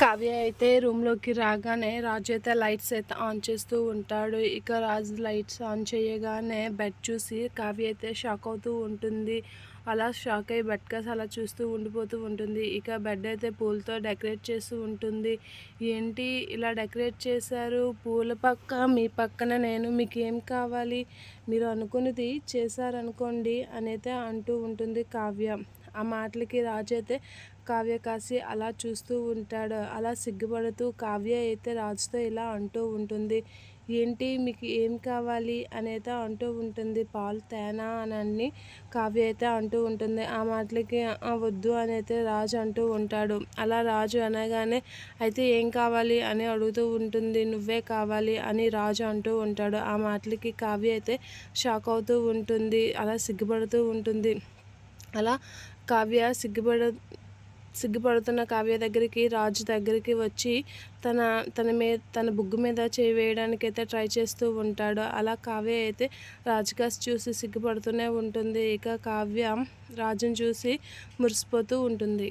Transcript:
కావ్య అయితే రూమ్లోకి రాగానే రాజు అయితే లైట్స్ అయితే ఆన్ చేస్తూ ఉంటాడు. ఇక రాజు లైట్స్ ఆన్ చేయగానే బెడ్ చూసి కావ్య అయితే షాక్ అవుతూ ఉంటుంది. అలా షాక్ అయ్యి బెడ్ కాస్ అలా చూస్తూ ఉండిపోతూ ఉంటుంది. ఇక బెడ్ అయితే పూలతో డెకరేట్ చేస్తూ ఉంటుంది. ఏంటి ఇలా డెకరేట్ చేశారు? పూల పక్క మీ పక్కన నేను మీకు ఏం కావాలి? మీరు అనుకున్నది చేశారనుకోండి అనైతే అంటూ ఉంటుంది కావ్య. ఆ మాటలకి రాజు అయితే కావ్య కాసి అలా చూస్తూ ఉంటాడు. అలా సిగ్గుపడుతూ కావ్య అయితే రాజుతో ఇలా అంటూ ఉంటుంది. ఏంటి? మీకు ఏం కావాలి? అనేది అంటూ ఉంటుంది. పాలు తేనా? అని కావ్య అయితే అంటూ ఉంటుంది. ఆ మాటలకి వద్దు అని అయితే రాజు అంటూ ఉంటాడు. అలా రాజు అనగానే అయితే ఏం కావాలి? అని అడుగుతూ ఉంటుంది. నువ్వే కావాలి అని రాజు అంటూ ఉంటాడు. ఆ మాటలకి కావ్య అయితే షాక్ అవుతూ ఉంటుంది. అలా సిగ్గుపడుతూ ఉంటుంది. అలా కావ్య సిగ్గుపడ సిగ్గుపడుతున్న కావ్య దగ్గరికి రాజు దగ్గరికి వచ్చి తన తన మీద తన బుగ్గు మీద చేయి వేయడానికి అయితే ట్రై చేస్తూ ఉంటాడు. అలా కావ్య అయితే రాజుగాస్ చూసి సిగ్గుపడుతూనే ఉంటుంది. ఇక కావ్య రాజుని చూసి మురిసిపోతూ ఉంటుంది.